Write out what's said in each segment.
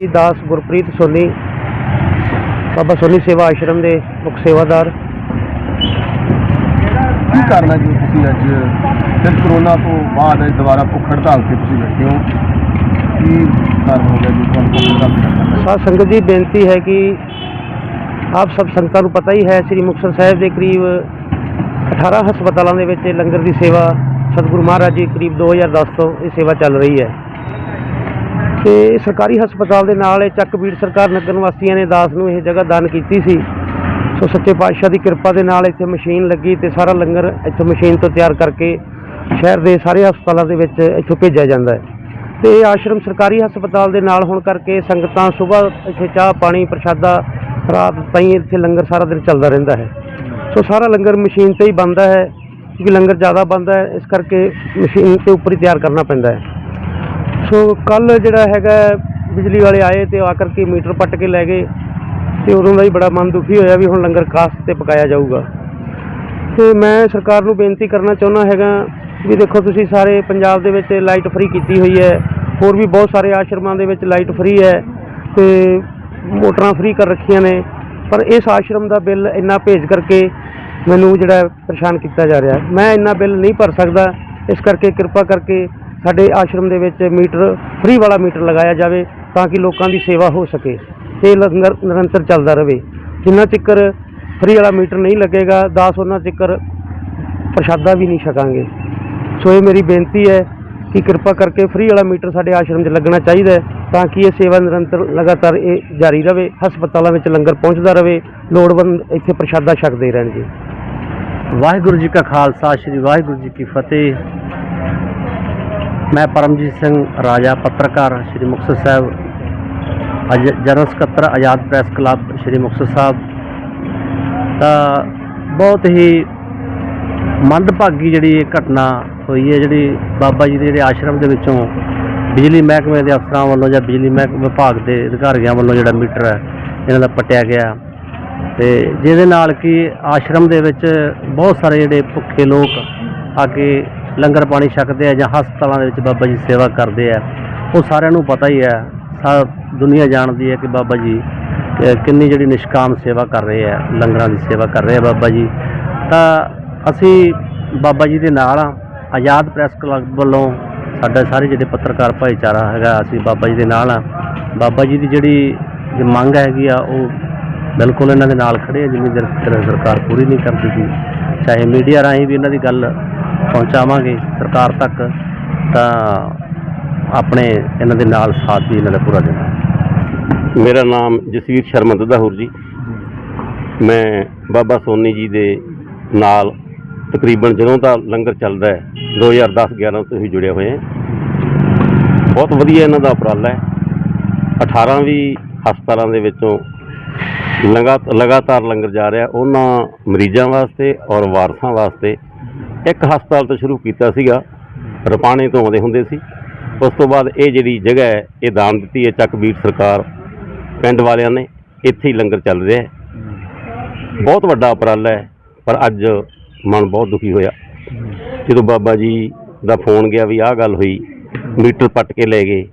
ਜੀ ਦਾਸ ਗੁਰਪ੍ਰੀਤ ਸੋਨੀ ਬਾਬਾ ਸੋਨੀ ਸੇਵਾ ਆਸ਼ਰਮ ਦੇ ਮੁੱਖ ਸੇਵਾਦਾਰ। ਕੀ ਕਰਨਾ ਜੀ ਤੁਸੀਂ ਅੱਜ ਫਿਰ ਕਰੋਨਾ ਤੋਂ ਬਾਅਦ ਅੱਜ ਦੁਬਾਰਾ ਭੁੱਖ ਹੜਤਾਲ ਤੇ ਤੁਸੀਂ ਬੈਠੇ ਹੋ? ਕੀ ਕਾਰਨ ਹੋ ਗਿਆ ਜੀ ਤੁਹਾਨੂੰ ਭੁੱਖ ਹੜਤਾਲ ਦਾ? ਸਾਧ ਸੰਗਤ ਜੀ ਬੇਨਤੀ ਹੈ ਕਿ ਆਪ ਸਭ ਸੰਗਤਾਂ ਨੂੰ ਪਤਾ ਹੀ ਹੈ ਸ੍ਰੀ ਮੁਕਤਸਰ ਸਾਹਿਬ ਦੇ ਕਰੀਬ 18 ਹਸਪਤਾਲਾਂ ਦੇ ਵਿੱਚ ਲੰਗਰ ਦੀ ਸੇਵਾ ਸਤਿਗੁਰੂ ਮਹਾਰਾਜ ਜੀ ਕਰੀਬ 2010 ਤੋਂ ਇਹ ਸੇਵਾ ਚੱਲ ਰਹੀ ਹੈ। ਤੇ ਸਰਕਾਰੀ ਹਸਪਤਾਲ ਦੇ ਨਾਲ ਇਹ ਚੱਕਬੀੜ ਸਰਕਾਰ ਨਗਰ ਨਿਵਾਸੀਆਂ ਨੇ ਦਾਸ ਨੂੰ ਇਹ ਜਗ੍ਹਾ ਦਾਨ ਕੀਤੀ ਸੀ। ਸੋ ਸੱਚੇ ਪਾਤਸ਼ਾਹ ਦੀ ਕਿਰਪਾ ਦੇ ਨਾਲ ਇੱਥੇ ਮਸ਼ੀਨ ਲੱਗੀ ਤੇ ਸਾਰਾ ਲੰਗਰ ਇੱਥੋਂ ਮਸ਼ੀਨ ਤੋਂ ਤਿਆਰ ਕਰਕੇ ਸ਼ਹਿਰ ਦੇ ਸਾਰੇ ਹਸਪਤਾਲਾਂ ਦੇ ਵਿੱਚ ਇੱਥੋਂ ਭੇਜਿਆ ਜਾਂਦਾ ਹੈ। ਤੇ ਇਹ ਆਸ਼ਰਮ ਸਰਕਾਰੀ ਹਸਪਤਾਲ ਦੇ ਨਾਲ ਹੋਣ ਕਰਕੇ ਸੰਗਤਾਂ ਸਵੇਰ ਇੱਥੇ ਚਾਹ, ਪਾਣੀ, ਪ੍ਰਸ਼ਾਦਾ, ਰਾਤ ਤਾਈਂ ਇੱਥੇ ਲੰਗਰ ਸਾਰਾ ਦਿਨ ਚੱਲਦਾ ਰਹਿੰਦਾ ਹੈ। ਸੋ ਸਾਰਾ ਲੰਗਰ ਮਸ਼ੀਨ ਤੇ ਹੀ ਬਣਦਾ ਹੈ, ਕਿਉਂਕਿ ਲੰਗਰ ਜ਼ਿਆਦਾ ਬਣਦਾ ਹੈ, ਇਸ ਕਰਕੇ ਮਸ਼ੀਨ ਤੇ ਉੱਪਰ ਹੀ ਤਿਆਰ ਕਰਨਾ ਪੈਂਦਾ ਹੈ। ਸੋ ਕੱਲ ਜਿਹੜਾ ਹੈਗਾ ਬਿਜਲੀ ਵਾਲੇ ਆਏ ਤੇ ਆ ਕਰਕੇ ਮੀਟਰ ਪੱਟ ਕੇ ਲੈ ਗਏ ਤੇ ਉਦੋਂ ਦਾ ਹੀ ਬੜਾ ਮਨ ਦੁਖੀ ਹੋਇਆ ਵੀ ਹੁਣ ਲੰਗਰ ਕਾਸਤ ਤੇ ਪਕਾਇਆ ਜਾਊਗਾ। ਤੇ ਮੈਂ ਸਰਕਾਰ ਨੂੰ ਬੇਨਤੀ ਕਰਨਾ ਚਾਹੁੰਦਾ ਹੈਗਾ ਵੀ ਦੇਖੋ ਤੁਸੀਂ ਸਾਰੇ ਪੰਜਾਬ ਦੇ ਵਿੱਚ ਲਾਈਟ ਫ੍ਰੀ ਕੀਤੀ ਹੋਈ ਹੈ, ਹੋਰ ਵੀ ਬਹੁਤ ਸਾਰੇ ਆਸ਼ਰਮਾਂ ਦੇ ਵਿੱਚ ਲਾਈਟ ਫ੍ਰੀ ਹੈ ਤੇ ਮੋਟਰਾਂ ਫ੍ਰੀ ਕਰ ਰੱਖੀਆਂ ਨੇ, ਪਰ ਇਸ ਆਸ਼ਰਮ ਦਾ ਬਿੱਲ ਇੰਨਾ ਭੇਜ ਕਰਕੇ ਮੈਨੂੰ ਜਿਹੜਾ ਪਰੇਸ਼ਾਨ ਕੀਤਾ ਜਾ ਰਿਹਾ। ਮੈਂ ਇੰਨਾ ਬਿੱਲ ਨਹੀਂ ਭਰ ਸਕਦਾ, ਇਸ ਕਰਕੇ ਕਿਰਪਾ ਕਰਕੇ ਸਾਡੇ ਆਸ਼ਰਮ ਦੇ ਵਿੱਚ ਮੀਟਰ ਫ੍ਰੀ ਵਾਲਾ ਮੀਟਰ ਲਗਾਇਆ ਜਾਵੇ ਤਾਂ ਕਿ ਲੋਕਾਂ ਦੀ ਸੇਵਾ ਹੋ ਸਕੇ ਤੇ ਲੰਗਰ ਨਿਰੰਤਰ ਚੱਲਦਾ ਰਹੇ। ਜਿੰਨਾ ਚਿਕਰ ਫ੍ਰੀ ਵਾਲਾ ਮੀਟਰ ਨਹੀਂ ਲੱਗੇਗਾ 10 ਉਹਨਾਂ ਚਿਕਰ ਪ੍ਰਸ਼ਾਦਾ ਵੀ ਨਹੀਂ ਛਕਾਂਗੇ। ਸੋ ਇਹ ਮੇਰੀ ਬੇਨਤੀ ਹੈ ਕਿ ਕਿਰਪਾ ਕਰਕੇ ਫ੍ਰੀ ਵਾਲਾ ਮੀਟਰ ਸਾਡੇ ਆਸ਼ਰਮ 'ਚ ਲੱਗਣਾ ਚਾਹੀਦਾ ਤਾਂ ਕਿ ਇਹ ਸੇਵਾ ਨਿਰੰਤਰ ਲਗਾਤਾਰ ਇਹ ਜਾਰੀ ਰਹੇ, ਹਸਪਤਾਲਾਂ ਵਿੱਚ ਲੰਗਰ ਪਹੁੰਚਦਾ ਰਹੇ, ਲੋੜਵੰਦ ਇੱਥੇ ਪ੍ਰਸ਼ਾਦਾ ਛਕਦੇ ਰਹਿਣਗੇ। ਵਾਹਿਗੁਰੂ ਜੀ ਕਾ ਖਾਲਸਾ, ਸ੍ਰੀ ਵਾਹਿਗੁਰੂ ਜੀ ਕੀ ਫਤਿਹ। ਮੈਂ ਪਰਮਜੀਤ ਸਿੰਘ ਰਾਜਾ, ਪੱਤਰਕਾਰ ਸ੍ਰੀ ਮੁਕਤਸਰ ਸਾਹਿਬ, ਅਜ, ਜਨਰਲ ਸਕੱਤਰ ਆਜ਼ਾਦ ਪ੍ਰੈਸ ਕਲੱਬ ਸ੍ਰੀ ਮੁਕਤਸਰ ਸਾਹਿਬ। ਤਾਂ ਬਹੁਤ ਹੀ ਮੰਦਭਾਗੀ ਜਿਹੜੀ ਇਹ ਘਟਨਾ ਹੋਈ ਹੈ, ਜਿਹੜੀ ਬਾਬਾ ਜੀ ਦੇ ਜਿਹੜੇ ਆਸ਼ਰਮ ਦੇ ਵਿੱਚੋਂ ਬਿਜਲੀ ਮਹਿਕਮੇ ਦੇ ਅਫਸਰਾਂ ਵੱਲੋਂ ਜਾਂ ਬਿਜਲੀ ਮਹਿਕਮੇ ਵਿਭਾਗ ਦੇ ਅਧਿਕਾਰੀਆਂ ਵੱਲੋਂ ਜਿਹੜਾ ਮੀਟਰ ਹੈ, ਇਹਨਾਂ ਦਾ ਪਟਿਆ ਗਿਆ। ਤੇ ਜਿਹਦੇ ਨਾਲ ਕਿ ਆਸ਼ਰਮ ਦੇ ਵਿੱਚ ਬਹੁਤ ਸਾਰੇ ਜਿਹੜੇ ਭੁੱਖੇ ਲੋਕ ਆ ਕੇ ਲੰਗਰ ਪਾਣੀ ਛਕਦੇ ਆ ਜਾਂ ਹਸਪਤਾਲਾਂ ਦੇ ਵਿੱਚ ਬਾਬਾ ਜੀ ਸੇਵਾ ਕਰਦੇ ਆ, ਉਹ ਸਾਰਿਆਂ ਨੂੰ ਪਤਾ ਹੀ ਹੈ ਸਭ ਦੁਨੀਆ ਜਾਣਦੀ ਹੈ ਕਿ ਬਾਬਾ ਜੀ ਕਿੰਨੀ ਜਿਹੜੀ ਨਿਸ਼ਕਾਮ ਸੇਵਾ ਕਰ ਰਹੇ ਆ, ਲੰਗਰਾਂ ਦੀ ਸੇਵਾ ਕਰ ਰਹੇ ਆ ਬਾਬਾ ਜੀ। ਤਾਂ ਅਸੀਂ ਬਾਬਾ ਜੀ ਦੇ ਨਾਲ ਆ ਆਜ਼ਾਦ ਪ੍ਰੈਸ ਕਲੱਬ ਵੱਲੋਂ ਸਾਡਾ ਸਾਰੇ ਜਿਹੜੇ ਪੱਤਰਕਾਰ ਭਾਈਚਾਰਾ ਹੈਗਾ, ਅਸੀਂ ਬਾਬਾ ਜੀ ਦੇ ਨਾਲ ਆ ਬਾਬਾ ਜੀ ਦੀ ਜਿਹੜੀ ਮੰਗ ਹੈਗੀ ਆ, ਉਹ ਬਿਲਕੁਲ ਇਹਨਾਂ ਦੇ ਨਾਲ ਖੜੇ ਆ, ਜਿੰਨੀ ਦੇਰ ਸਰਕਾਰ ਪੂਰੀ ਨਹੀਂ ਕਰਦੀ ਸੀ। ਚਾਹੇ ਮੀਡੀਆ ਰਾਹੀਂ ਵੀ ਇਹਨਾਂ ਦੀ ਗੱਲ ਪਹੁੰਚਾਵਾਂਗੇ ਸਰਕਾਰ ਤੱਕ, ਤਾਂ ਆਪਣੇ ਇਹਨਾਂ ਦੇ ਨਾਲ ਸਾਥ ਵੀ ਇਹਨਾਂ ਦਾ ਪੂਰਾ ਦੇਣਾ। ਮੇਰਾ ਨਾਮ ਜਸਵੀਰ ਸ਼ਰਮਾ ਦਦਾਹੂਰ ਜੀ। ਮੈਂ ਬਾਬਾ ਸੋਨੀ ਜੀ ਦੇ ਨਾਲ ਤਕਰੀਬਨ ਜਦੋਂ ਦਾ ਲੰਗਰ ਚੱਲਦਾ ਹੈ 2010-11 ਤੋਂ ਹੀ ਜੁੜਿਆ ਹੋਏ ਹਾਂ। ਬਹੁਤ ਵਧੀਆ ਇਹਨਾਂ ਦਾ ਉਪਰਾਲਾ ਹੈ। 18 ਵੀ ਹਸਪਤਾਲਾਂ ਦੇ ਵਿੱਚੋਂ ਲਗਾ, ਲਗਾਤਾਰ ਲੰਗਰ ਜਾ ਰਿਹਾ। ਉਹਨਾਂ ਮਰੀਜ਼ਾਂ ਵਾਸਤੇ ਔਰ ਵਾਰਸਾਂ ਵਾਸਤੇ ਇੱਕ ਹਸਪਤਾਲ ਤੋਂ ਸ਼ੁਰੂ ਕੀਤਾ ਸੀਗਾ, ਰਪਾਣੇ ਤੋਂ ਆਉਂਦੇ ਹੁੰਦੇ ਸੀ। ਉਸ ਤੋਂ ਬਾਅਦ ਇਹ ਜਿਹੜੀ ਜਗ੍ਹਾ ਹੈ, ਇਹ ਦਾਨ ਦਿੱਤੀ ਹੈ ਚੱਕਬੀਰ ਸਰਕਾਰ, ਪਿੰਡ ਵਾਲਿਆਂ ਨੇ। ਇੱਥੇ ਹੀ ਲੰਗਰ ਚੱਲ ਰਿਹਾ ਹੈ। ਬਹੁਤ ਵੱਡਾ ਉਪਰਾਲਾ ਹੈ, ਪਰ ਅੱਜ ਮਨ ਬਹੁਤ ਦੁਖੀ ਹੋਇਆ। ਜਦੋਂ ਬਾਬਾ ਜੀ ਦਾ ਫੋਨ ਗਿਆ ਵੀ ਆਹ ਗੱਲ ਹੋਈ, ਮੀਟਰ ਪੱਟ ਕੇ ਲੈ ਗਏ।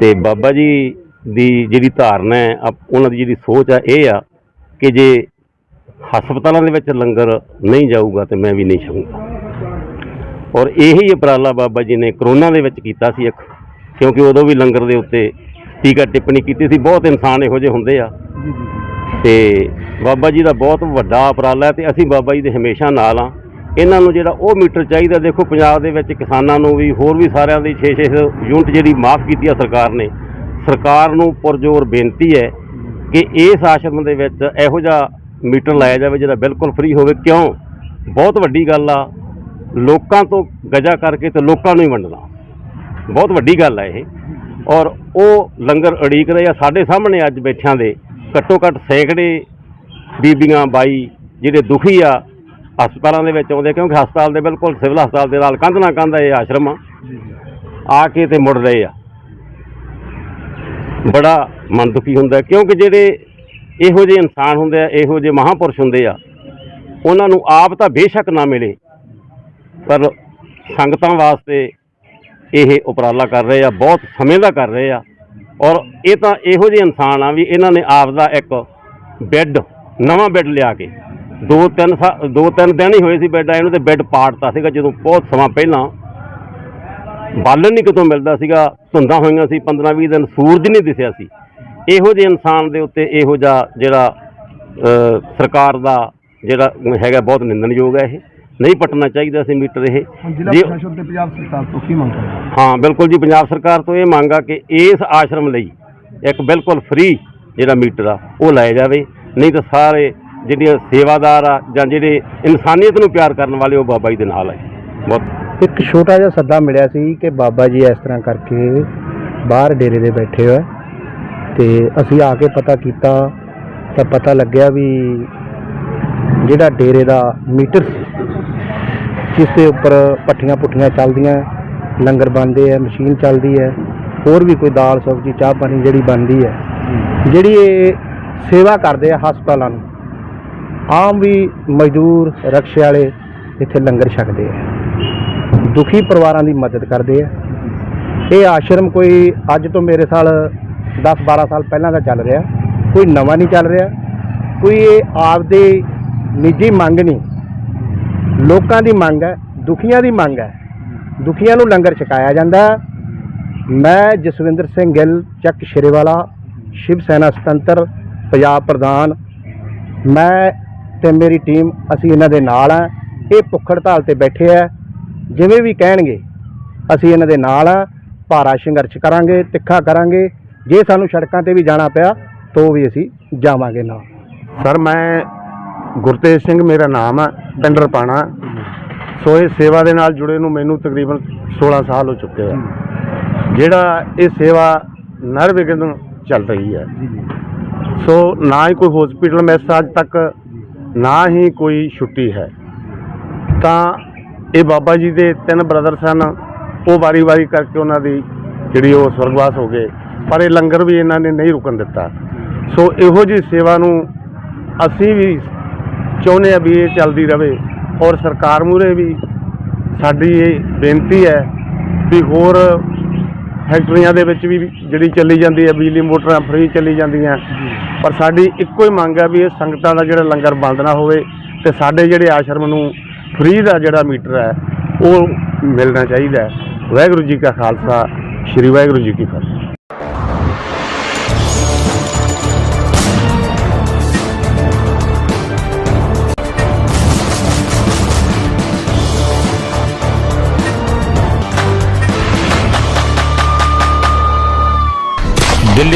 ਤੇ ਬਾਬਾ ਜੀ ਦੀ ਜਿਹੜੀ ਧਾਰਨਾ ਹੈ, ਆਪ- ਉਹਨਾਂ ਦੀ ਜਿਹੜੀ ਸੋਚ ਆ ਇਹ ਆ ਕਿ ਜੇ ਹਸਪਤਾਲਾਂ ਦੇ ਵਿੱਚ ਲੰਗਰ ਨਹੀਂ ਜਾਊਗਾ ਤੇ ਮੈਂ ਵੀ ਨਹੀਂ ਛਕੂੰਗਾ ਔਰ ਇਹੀ ਉਪਰਾਲਾ ਬਾਬਾ ਜੀ ਨੇ ਕਰੋਨਾ ਦੇ ਵਿੱਚ ਕੀਤਾ ਸੀ ਇੱਕ, ਕਿਉਂਕਿ ਉਦੋਂ ਵੀ ਲੰਗਰ ਦੇ ਉੱਤੇ ਟੀਕਾ ਟਿੱਪਣੀ ਕੀਤੀ ਸੀ। ਬਹੁਤ ਇਨਸਾਨ ਇਹੋ ਜਿਹੇ ਹੁੰਦੇ ਆ। ਤੇ ਬਾਬਾ ਜੀ ਦਾ ਬਹੁਤ ਵੱਡਾ ਉਪਰਾਲਾ ਹੈ ਤੇ ਅਸੀਂ ਬਾਬਾ ਜੀ ਦੇ ਹਮੇਸ਼ਾ ਨਾਲ ਆ ਇਹਨਾਂ ਨੂੰ ਜਿਹੜਾ ਉਹ ਮੀਟਰ ਚਾਹੀਦਾ, ਦੇਖੋ ਪੰਜਾਬ ਦੇ ਵਿੱਚ ਕਿਸਾਨਾਂ ਨੂੰ ਵੀ, ਹੋਰ ਵੀ ਸਾਰਿਆਂ ਦੀ 6-6 ਯੂਨਿਟ ਜਿਹੜੀ ਮਾਫ ਕੀਤੀ ਆ ਸਰਕਾਰ ਨੇ। ਸਰਕਾਰ ਨੂੰ ਪੁਰਜੋਰ ਬੇਨਤੀ ਹੈ ਕਿ ਇਸ ਆਸ਼ਰਮ ਦੇ ਵਿੱਚ ਇਹੋ ਜਿਹਾ ਮੀਟਰ ਲਾਇਆ ਜਾਵੇ ਜਿਹੜਾ ਬਿਲਕੁਲ ਫ੍ਰੀ ਹੋਵੇ, ਕਿਉਂ? ਬਹੁਤ ਵੱਡੀ ਗੱਲ ਆ। ਲੋਕਾਂ ਤੋਂ ਗਜਾ ਕਰਕੇ ਤੇ ਲੋਕਾਂ ਨੂੰ ਹੀ ਵੰਡਣਾ। ਬਹੁਤ ਵੱਡੀ ਗੱਲ ਹੈ ਇਹ। ਔਰ ਉਹ ਲੰਗਰ ਅੜੀਕ ਰਹੇ ਆ, ਸਾਡੇ ਸਾਹਮਣੇ ਅੱਜ ਬੈਠਿਆਂ ਦੇ ਘੱਟੋ ਘੱਟ ਸੈਂਕੜੇ ਬੀਬੀਆਂ, ਬਾਈ, ਜਿਹੜੇ ਦੁਖੀ ਆ, ਹਸਪਤਾਲਾਂ ਦੇ ਵਿੱਚ ਆਉਂਦੇ ਕਿਉਂਕਿ ਹਸਪਤਾਲ ਦੇ ਬਿਲਕੁਲ ਸਿਵਲ ਹਸਪਤਾਲ ਦੇ ਨਾਲ ਕੰਧ ਨਾਲ ਕੰਧ ਇਹ ਆਸ਼ਰਮ ਆ। ਆ ਕੇ ਤੇ ਮੁੜ ਰਹੇ ਆ। ਬੜਾ ਮਨ ਦੁਖੀ ਹੁੰਦਾ, ਕਿਉਂਕਿ ਜਿਹੜੇ ਇਹੋ ਜਿਹੇ ਇਨਸਾਨ ਹੁੰਦੇ ਆ, ਇਹੋ ਜਿਹੇ ਮਹਾਪੁਰਸ਼ ਹੁੰਦੇ ਆ। ਉਹਨਾਂ ਨੂੰ ਆਪ ਤਾਂ ਬੇਸ਼ੱਕ ਨਾ ਮਿਲੇ। ਪਰ ਸੰਗਤਾਂ ਵਾਸਤੇ ਇਹ ਉਪਰਾਲਾ ਕਰ ਰਹੇ ਆ, ਬਹੁਤ ਸਮੇਂ ਦਾ ਕਰ ਰਹੇ ਆ। ਔਰ ਇਹ ਤਾਂ ਇਹੋ ਜਿਹੇ ਇਨਸਾਨ ਆ ਵੀ ਇਹਨਾਂ ਨੇ ਆਪ ਦਾ ਇੱਕ ਬੈੱਡ, ਨਵਾਂ ਬੈੱਡ ਲਿਆ ਕੇ, ਦੋ ਤਿੰਨ ਸਾ- ਦੋ ਤਿੰਨ ਦਿਨ ਹੀ ਹੋਏ ਸੀ ਬੈੱਡ ਇਹਨੂੰ ਨੂੰ ਤੇ ਬੈੱਡ ਪਾੜਤਾ ਸੀਗਾ ਜਦੋਂ ਬਹੁਤ ਸਮਾਂ ਪਹਿਲਾਂ। ਬਾਲਣ ਨਹੀਂ ਕਿਤੋਂ ਮਿਲਦਾ ਸੀਗਾ, ਧੁੰਦਾਂ ਹੋਈਆਂ ਸੀ 15 20 ਦਿਨ ਸੂਰਜ ਨਹੀਂ ਦਿਸਿਆ ਸੀ। ਇਹੋ ਜਿਹੇ ਇਨਸਾਨ ਦੇ ਉੱਤੇ ਇਹੋ ਜਿਹਾ ਜਿਹੜਾ ਸਰਕਾਰ ਦਾ ਜਿਹੜਾ ਹੈਗਾ ਬਹੁਤ ਨਿੰਦਣਯੋਗ ਹੈ ਇਹ ਨਹੀਂ ਪਟਣਾ ਚਾਹੀਦਾ ਸੀ ਮੀਟਰ ਇਹ ਜੇ ਪ੍ਰਸ਼ਾਸਨ ਤੇ ਪੰਜਾਬ ਸਰਕਾਰ ਤੋਂ ਕੀ ਮੰਗ ਹੋ? ਹਾਂ ਬਿਲਕੁਲ ਜੀ ਪੰਜਾਬ ਸਰਕਾਰ ਤੋਂ ਇਹ ਮੰਗ ਆ ਕਿ ਇਸ ਆਸ਼ਰਮ ਲਈ ਇੱਕ ਬਿਲਕੁਲ ਫ੍ਰੀ ਜਿਹੜਾ ਮੀਟਰ ਆ ਉਹ ਲਾਇਆ ਜਾਵੇ ਨਹੀਂ ਤਾਂ ਸਾਰੇ ਜਿਹੜੇ ਸੇਵਾਦਾਰ ਆ ਜਾਂ ਜਿਹੜੇ ਇਨਸਾਨੀਅਤ ਨੂੰ ਪਿਆਰ ਕਰਨ ਵਾਲੇ ਉਹ ਬਾਬਾ ਜੀ ਦੇ ਨਾਲ ਆ। ਬਹੁਤ ਇੱਕ ਛੋਟਾ ਜਿਹਾ ਸੱਦਾ ਮਿਲਿਆ ਸੀ ਕਿ ਬਾਬਾ ਜੀ ਇਸ ਤਰ੍ਹਾਂ ਕਰਕੇ ਬਾਹਰ ਡੇਰੇ ਦੇ ਬੈਠੇ ਹੋਏ ਤੇ ਅਸੀਂ ਆ ਕੇ ਪਤਾ ਕੀਤਾ ਤਾਂ ਪਤਾ ਲੱਗਿਆ ਵੀ ਜਿਹੜਾ ਡੇਰੇ ਦਾ ਮੀਟਰ ਸੀ, ਜਿਸ ਦੇ ਉੱਪਰ ਪੱਠੀਆਂ ਪੁੱਠੀਆਂ ਚੱਲਦੀਆਂ ਲੰਗਰ ਬਣਦੇ ਆ ਮਸ਼ੀਨ ਚੱਲਦੀ ਹੈ, ਹੋਰ ਵੀ ਕੋਈ ਦਾਲ, ਸਬਜ਼ੀ, ਚਾਹ ਪਾਣੀ ਜਿਹੜੀ ਬਣਦੀ ਹੈ, ਜਿਹੜੀ ਇਹ ਸੇਵਾ ਕਰਦੇ ਆ ਹਸਪਤਾਲਾਂ ਨੂੰ, ਆਮ ਵੀ ਮਜ਼ਦੂਰ, ਰਕਸ਼ੇ ਵਾਲੇ ਇੱਥੇ ਲੰਗਰ ਛਕਦੇ ਆ ਦੁਖੀ ਪਰਿਵਾਰਾਂ ਦੀ ਮਦਦ ਕਰਦੇ ਆ ਇਹ ਆਸ਼ਰਮ ਕੋਈ ਅੱਜ ਤੋਂ ਮੇਰੇ ਸਾਲ 10 12 ਸਾਲ ਪਹਿਲਾਂ ਦਾ ਚੱਲ ਰਿਹਾ। ਕੋਈ ਨਵਾਂ ਨਹੀਂ ਚੱਲ ਰਿਹਾ। ਕੋਈ ਇਹ ਆਪਦੇ ਨਿੱਜੀ ਮੰਗ ਨਹੀਂ। ਲੋਕਾਂ ਦੀ ਮੰਗ ਹੈ, ਦੁਖੀਆਂ ਦੀ ਮੰਗ ਹੈ। ਦੁਖੀਆਂ ਨੂੰ ਲੰਗਰ ਛਕਾਇਆ ਜਾਂਦਾ ਮੈਂ ਜਸਵਿੰਦਰ ਸਿੰਘ ਗਿੱਲ, ਚੱਕ ਸ਼ੇਰੇਵਾਲਾ, ਸ਼ਿਵ ਸੈਨਾ ਸੁਤੰਤਰ, ਪੰਜਾਬ ਪ੍ਰਧਾਨ। ਮੈਂ ਤੇ ਮੇਰੀ ਟੀਮ, ਅਸੀਂ ਇਹਨਾਂ ਦੇ ਨਾਲ ਆ ਇਹ ਭੁੱਖ ਹੜਤਾਲ ਤੇ ਬੈਠੇ ਆ ਜਿਵੇਂ ਵੀ ਕਹਿਣਗੇ, ਅਸੀਂ ਇਹਨਾਂ ਦੇ ਨਾਲ ਆ ਭਾਰਾ ਸੰਘਰਸ਼ ਕਰਾਂਗੇ, ਤਿੱਖਾ ਕਰਾਂਗੇ। ਜੇ ਸਾਨੂੰ ਸੜਕਾਂ ਤੇ ਵੀ ਜਾਣਾ ਪਿਆ ਤਾਂ ਵੀ ਅਸੀਂ ਜਾਵਾਂਗੇ ਨਾਲ। ਸਰ ਮੈਂ ਗੁਰਤੇਜ ਸਿੰਘ ਮੇਰਾ ਨਾਮ ਹੈ ਪਿੰਡ ਰਪਾਣਾ। ਸੋ ਇਹ ਸੇਵਾ ਦੇ ਨਾਲ ਜੁੜੇ ਨੂੰ ਮੈਨੂੰ ਤਕਰੀਬਨ 16 ਸਾਲ ਹੋ ਚੁੱਕੇ ਆ। ਜਿਹੜਾ ਇਹ ਸੇਵਾ ਨਿਰਵਿਘਨ ਚੱਲ ਰਹੀ ਹੈ। ਸੋ ਨਾ ਹੀ ਕੋਈ ਹਸਪੀਟਲ ਮਿਸ ਅੱਜ ਤੱਕ ਨਾ ਹੀ ਕੋਈ ਛੁੱਟੀ ਹੈ। ਤਾਂ ਇਹ ਬਾਬਾ ਜੀ ਦੇ ਤਿੰਨ ਬ੍ਰਦਰ ਸਨ ਉਹ ਵਾਰੀ-ਵਾਰੀ ਕਰਕੇ ਉਹਨਾਂ ਦੀ ਜਿਹੜੀ ਉਹ ਸਵਰਗਵਾਸ ਹੋ ਗਏ। ਪਰ ਇਹ ਲੰਗਰ ਵੀ ਇਹਨਾਂ ਨੇ ਨਹੀਂ ਰੁਕਣ ਦਿੱਤਾ। ਸੋ ਇਹੋ ਜੀ ਸੇਵਾ ਨੂੰ ਅਸੀਂ ਵੀ ਚਾਹੁੰਦੇ ਆ ਵੀ ਇਹ ਚੱਲਦੀ ਰਹੇ ਔਰ ਸਰਕਾਰ ਮੂਰੇ ਵੀ ਸਾਡੀ ਇਹ ਬੇਨਤੀ ਹੈ ਵੀ ਹੋਰ ਫੈਕਟਰੀਆਂ ਦੇ ਵਿੱਚ ਵੀ ਜਿਹੜੀ ਚੱਲੀ ਜਾਂਦੀ ਹੈ, ਬਿਜਲੀ ਮੋਟਰਾਂ ਫ੍ਰੀ ਚੱਲੀ ਜਾਂਦੀਆਂ। ਪਰ ਸਾਡੀ ਇੱਕੋ ਹੀ ਮੰਗ ਹੈ ਵੀ ਇਹ ਸੰਗਤਾਂ ਦਾ ਜਿਹੜਾ ਲੰਗਰ ਬੰਦ ਨਾ ਹੋਵੇ ਤੇ ਸਾਡੇ ਜਿਹੜੇ ਆਸ਼ਰਮ ਨੂੰ ਫ੍ਰੀ ਦਾ ਜਿਹੜਾ ਮੀਟਰ ਹੈ, ਉਹ ਮਿਲਣਾ ਚਾਹੀਦਾ ਹੈ। ਵਾਹਿਗੁਰੂ ਜੀ ਕਾ ਖਾਲਸਾ, ਸ੍ਰੀ ਵਾਹਿਗੁਰੂ ਜੀ ਕੀ ਫਤਿਹ।